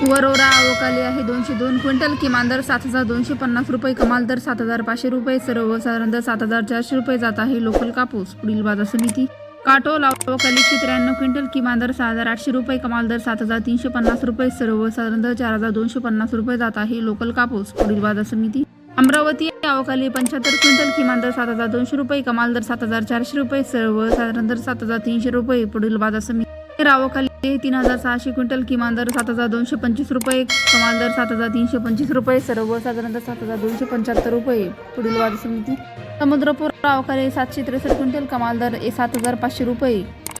वरोरा आवकाली आहे. दोनशे दोन क्विंटल किमान दर सात हजार दोनशे पन्नास रुपये कमाल दर सात हजार पाचशे रुपये सर्वसाधारण दर सात हजार चारशे रुपये जात आहे. लोकल कापूस पुढील बाजार समिती. काटोल अवकालीची त्र्याण्णव क्विंटल किमान दर सहा हजार आठशे रुपये कमाल दर सात हजार तीनशे पन्नास रुपये सर्वसाधारण दर चार हजार दोनशे पन्नास रुपये जात आहे. लोकल कापूस पुढील बाजार समिती. अमरावती अवकाली पंच्याहत्तर क्विंटल किमान दर सात हजार दोनशे रुपये कमाल दर सात हजार चारशे रुपये सर्वसाधारण दर सात हजार तीनशे रुपये पुढील बाजार समिती. रावाखाली तीन हजार सहाशे क्विंटल किमान दर सात हजार दोनशे पंचवीस रुपये कमाल दर सात हजार तीनशे पंचवीस रुपये सर्वसाधारण दर सात हजार दोनशे पंच्याहत्तर रुपये. पुढील वाद समिती समुद्रपूर रावाखाली सातशे त्रेसष्ट क्विंटल कमाल दर सात हजार पाचशे रुपये.